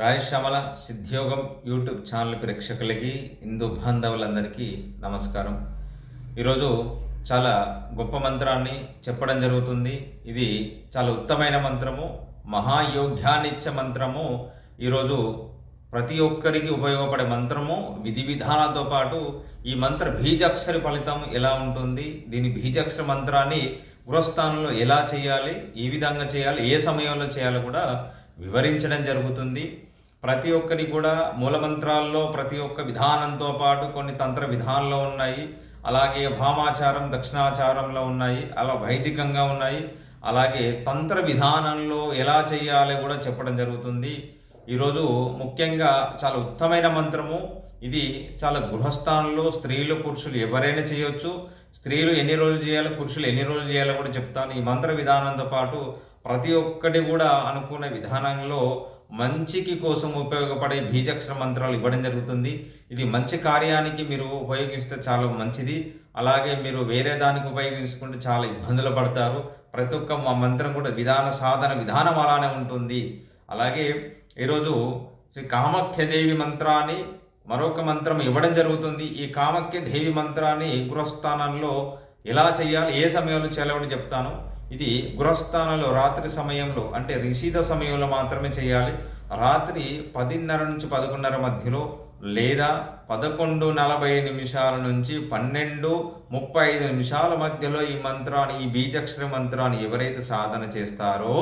రాయశ్యామల సిద్ధియోగం YouTube channel ప్రేక్షకులకి హిందూ బాంధవులందరికీ నమస్కారం. ఈరోజు చాలా గొప్ప మంత్రాన్ని చెప్పడం జరుగుతుంది. ఇది చాలా ఉత్తమైన మంత్రము. మహాయోగ్యానిత్య మంత్రము. ఈరోజు ప్రతి ఒక్కరికి ఉపయోగపడే మంత్రము. విధి విధానాలతో పాటు ఈ మంత్ర బీజాక్షరి ఫలితం ఎలా ఉంటుంది? దీని బీజాక్షర మంత్రాన్ని గృహస్థానంలో ఎలా చేయాలి? ఏ విధంగా చేయాలి? ఏ సమయంలో చేయాలో కూడా వివరించడం జరుగుతుంది. ప్రతి ఒక్కరి కూడా మూలమంత్రాల్లో ప్రతి ఒక్క విధానంతో పాటు కొన్ని తంత్ర విధానంలో ఉన్నాయి. అలాగే భామాచారం దక్షిణాచారంలో ఉన్నాయి. అలా వైదికంగా ఉన్నాయి. అలాగే తంత్ర విధానంలో ఎలా చేయాలి కూడా చెప్పడం జరుగుతుంది. ఈరోజు ముఖ్యంగా చాలా ఉత్తమైన మంత్రము. ఇది చాలా గృహస్థానంలో స్త్రీలు పురుషులు ఎవరైనా చేయొచ్చు. స్త్రీలు ఎన్ని రోజులు చేయాలో పురుషులు ఎన్ని రోజులు చేయాలో కూడా చెప్తాను. ఈ మంత్ర విధానంతో పాటు ప్రతి ఒక్కటి కూడా అనుకున్న విధానంలో మంచికి కోసం ఉపయోగపడే బీజక్షర మంత్రాలు ఇవ్వడం జరుగుతుంది. ఇది మంచి కార్యానికి మీరు ఉపయోగిస్తే చాలా మంచిది. అలాగే మీరు వేరే దానికి ఉపయోగించుకుంటే చాలా ఇబ్బందులు పడతారు. ప్రతి ఒక్క మా మంత్రం కూడా విధాన సాధన విధానం అలానే ఉంటుంది. అలాగే ఈరోజు శ్రీ కామాఖ్యదేవి మంత్రాన్ని మరొక మంత్రం ఇవ్వడం జరుగుతుంది. ఈ కామాఖ్య దేవి మంత్రాన్ని గృహస్థానంలో ఎలా చేయాలి? ఏ సమయంలో చేయాలో చెప్తాను? ఇది గృహస్థానంలో రాత్రి సమయంలో అంటే రిషిద సమయంలో మాత్రమే చేయాలి. రాత్రి పదిన్నర నుంచి పదకొండున్నర మధ్యలో లేదా పదకొండు నలభై నిమిషాల నుంచి పన్నెండు ముప్పై ఐదు నిమిషాల మధ్యలో ఈ మంత్రాన్ని ఈ బీజక్షర మంత్రాన్ని ఎవరైతే సాధన చేస్తారో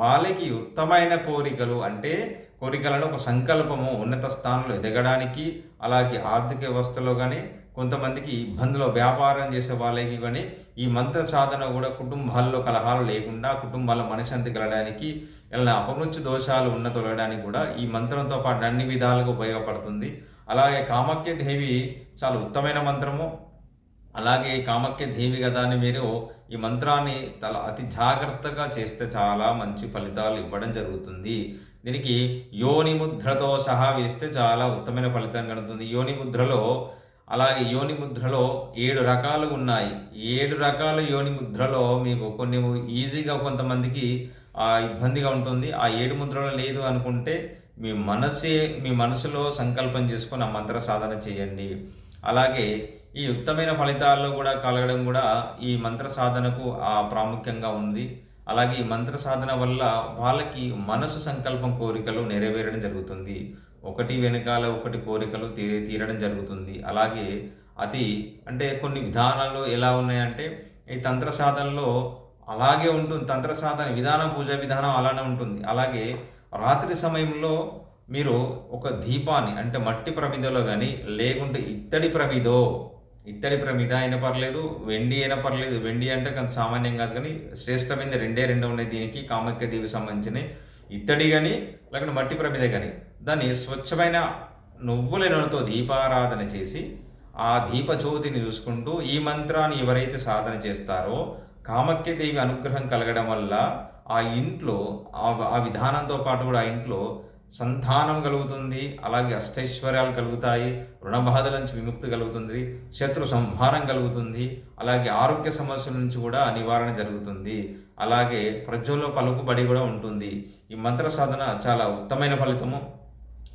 వాళ్ళకి ఉత్తమైన కోరికలు అంటే కోరికలను ఒక సంకల్పము ఉన్నత స్థానంలో ఎదగడానికి అలాగే ఆర్థిక వ్యవస్థలో కానీ కొంతమందికి ఇబ్బందులు వ్యాపారం చేసే వాళ్ళకి కానీ ఈ మంత్ర సాధన కూడా కుటుంబాల్లో కలహాలు లేకుండా కుటుంబాల్లో మనశాంతి కలగడానికి ఇలా అపమృత్యు దోషాలు ఉన్న తొలగడానికి కూడా ఈ మంత్రంతో పాటు అన్ని విధాలుగా ఉపయోగపడుతుంది. అలాగే కామాఖ్య దేవి చాలా ఉత్తమైన మంత్రము. అలాగే కామాఖ్య దేవి కదా అని మీరు ఈ మంత్రాన్ని తల అతి జాగ్రత్తగా చేస్తే చాలా మంచి ఫలితాలు ఇవ్వడం జరుగుతుంది. దీనికి యోని ముద్రతో సహా వేస్తే చాలా ఉత్తమైన ఫలితం కలుగుతుంది. యోని ముద్రలో అలాగే యోని ముద్రలో ఏడు రకాలు ఉన్నాయి. ఏడు రకాల యోని ముద్రలో మీకు కొన్ని ఈజీగా కొంతమందికి ఇబ్బందిగా ఉంటుంది. ఆ ఏడు ముద్రలో లేదు అనుకుంటే మీ మనసే మీ మనసులో సంకల్పం చేసుకుని ఆ మంత్ర సాధన చేయండి. అలాగే ఈ ఉత్తమైన ఫలితాల్లో కూడా కలగడం కూడా ఈ మంత్ర సాధనకు ఆ ప్రాముఖ్యంగా ఉంది. అలాగే ఈ మంత్ర సాధన వల్ల వాళ్ళకి మనసు సంకల్పం కోరికలు నెరవేరడం జరుగుతుంది. ఒకటి వెనకాల ఒకటి కోరికలు తీ తీరడం జరుగుతుంది. అలాగే అది అంటే కొన్ని విధానాలు ఎలా ఉన్నాయంటే ఈ తంత్ర సాధనలో అలాగే ఉంటుంది తంత్ర సాధన విధానం పూజ విధానం అలానే ఉంటుంది. అలాగే రాత్రి సమయంలో మీరు ఒక దీపాన్ని అంటే మట్టి ప్రమిదలో కానీ లేకుంటే ఇత్తడి ప్రమిదో ఇత్తడి ప్రమిద అయినా పర్లేదు వెండి అయినా పర్లేదు. వెండి అంటే కొంత సామాన్యం కాదు కానీ శ్రేష్టమైనది రెండే రెండు ఉన్నాయి దీనికి. కామాఖ్య దేవి సంబంధించినవి. ఇత్తడి కానీ లేకుంటే మట్టి ప్రమిద కానీ దాన్ని స్వచ్ఛమైన నువ్వుల నూనెతో దీపారాధన చేసి ఆ దీపజ్యోతిని చూసుకుంటూ ఈ మంత్రాన్ని ఎవరైతే సాధన చేస్తారో కామక్యదేవి అనుగ్రహం కలగడం వల్ల ఆ ఇంట్లో ఆ విధానంతో పాటు కూడా ఆ ఇంట్లో సంతానం కలుగుతుంది అలాగే అష్టైశ్వర్యాలు కలుగుతాయి రుణబాధల నుంచి విముక్తి కలుగుతుంది శత్రు సంహారం కలుగుతుంది అలాగే ఆరోగ్య సమస్యల నుంచి కూడా నివారణ జరుగుతుంది అలాగే ప్రజల్లో పలుకుబడి కూడా ఉంటుంది. ఈ మంత్ర సాధన చాలా ఉత్తమైన ఫలితము.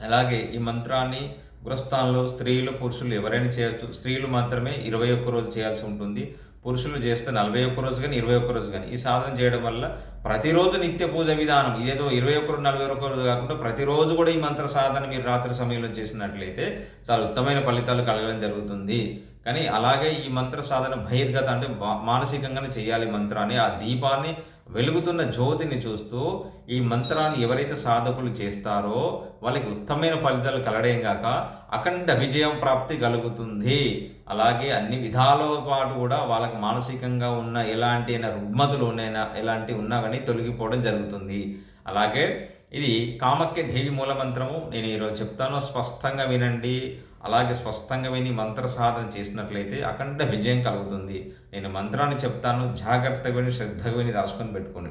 అలాగే ఈ మంత్రాన్ని గృహస్థానంలో స్త్రీలు పురుషులు ఎవరైనా చేయొచ్చు. స్త్రీలు మాత్రమే ఇరవై ఒక్క రోజు చేయాల్సి ఉంటుంది. పురుషులు చేస్తే నలభై ఒక్క రోజు కానీ ఇరవై ఒక్క రోజు కానీ ఈ సాధన చేయడం వల్ల ప్రతిరోజు నిత్య పూజ విధానం ఇదేదో ఇరవై ఒక్క రోజు నలభై ఒక్క రోజు కాకుండా ప్రతిరోజు కూడా ఈ మంత్ర సాధన మీరు రాత్రి సమయంలో చేసినట్లయితే చాలా ఉత్తమైన ఫలితాలు కలగడం జరుగుతుంది. కానీ అలాగే ఈ మంత్ర సాధన బహిర్గత అంటే మానసికంగానే చేయాలి మంత్రాన్ని. ఆ దీపాన్ని వెలుగుతున్న జ్యోతిని చూస్తూ ఈ మంత్రాన్ని ఎవరైతే సాధకులు చేస్తారో వాళ్ళకి ఉత్తమైన ఫలితాలు కలడేం కాక అఖండ విజయం ప్రాప్తి కలుగుతుంది. అలాగే అన్ని విధాల పాటు కూడా వాళ్ళకి మానసికంగా ఉన్న ఎలాంటి అయినా రుగ్మతులు ఉన్నాయినా ఎలాంటి ఉన్నా కానీ తొలగిపోవడం జరుగుతుంది. అలాగే ఇది కామక్య దేవి మూల మంత్రము. నేను ఈరోజు చెప్తాను. స్పష్టంగా వినండి. అలాగే స్పష్టంగా విని మంత్ర సాధన చేసినట్లయితే అఖండ విజయం కలుగుతుంది. నేను మంత్రాన్ని చెప్తాను జాగ్రత్తగా విని శ్రద్ధగా విని రాసుకొని పెట్టుకుని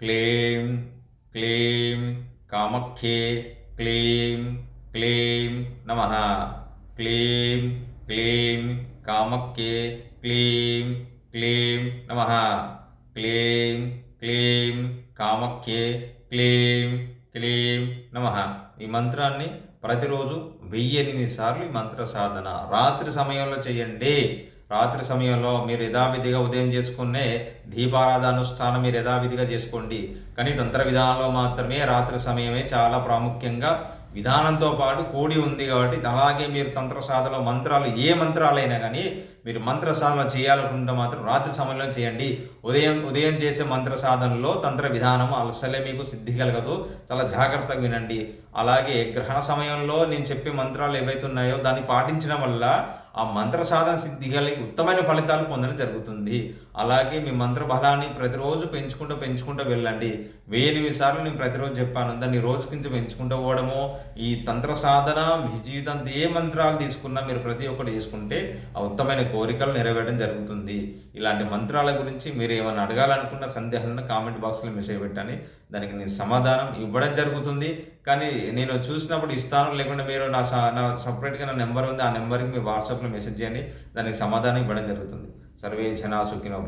క్లీం క్లీం కామఖ్యే క్లీం క్లీం నమ. క్లీం క్లీం కామఖ్యే క్లీం క్లీం నమ. క్లీం క్లీం కామఖ్యే క్లీం క్లీం నమ. ఈ మంత్రాన్ని ప్రతిరోజు వెయ్యి ఎనిమిది సార్లు ఈ మంత్ర సాధన. రాత్రి సమయంలో చేయండి రాత్రి సమయంలో మీరు యథావిధిగా ఉదయం చేసుకునే దీపారాధ అనుష్ఠానం మీరు యథావిధిగా చేసుకోండి. కానీ తంత్ర విధానంలో మాత్రమే రాత్రి సమయమే చాలా ప్రాముఖ్యంగా విధానంతో పాటు కూడి ఉంది కాబట్టి అలాగే మీరు తంత్ర సాధనలో మంత్రాలు ఏ మంత్రాలైనా కానీ మీరు మంత్ర సాధన చేయాలనుకుంటే మాత్రం రాత్రి సమయంలో చేయండి. ఉదయం ఉదయం చేసే మంత్ర సాధనలో తంత్ర విధానం అసలే మీకు సిద్ధి కలగదు. చాలా జాగ్రత్తగా వినండి. అలాగే గ్రహణ సమయంలో నేను చెప్పే మంత్రాలు ఏవైతే ఉన్నాయో దాన్ని పాటించడం వల్ల ఆ మంత్ర సాధన సిద్ధి కలిగి ఉత్తమైన ఫలితాలు పొందడం జరుగుతుంది. అలాగే మీ మంత్ర బలాన్ని ప్రతిరోజు పెంచుకుంటూ పెంచుకుంటూ వెళ్ళండి. వెయ్యి సార్లు నేను ప్రతిరోజు చెప్పాను. దాన్ని రోజు కింద పెంచుకుంటూ పోవడము ఈ తంత్ర సాధన మీ జీవితం ఏ మంత్రాలు తీసుకున్నా మీరు ప్రతి ఒక్కటి చేసుకుంటే ఆ ఉత్తమైన కోరికలు నెరవేరడం జరుగుతుంది. ఇలాంటి మంత్రాల గురించి మీరు ఏమైనా అడగాలనుకున్న సందేహాలను కామెంట్ బాక్స్లో మెసేజ్ పెట్టండి. దానికి నేను సమాధానం ఇవ్వడం జరుగుతుంది. కానీ నేను చూసినప్పుడు ఇస్తాను లేకుండా మీరు నా స- నా సపరేట్గా నా నెంబర్ ఉంది. ఆ నెంబర్కి మీ వాట్సాప్లో మెసేజ్ చేయండి. దానికి సమాధానం ఇవ్వడం జరుగుతుంది. సర్వే జనా సుఖినో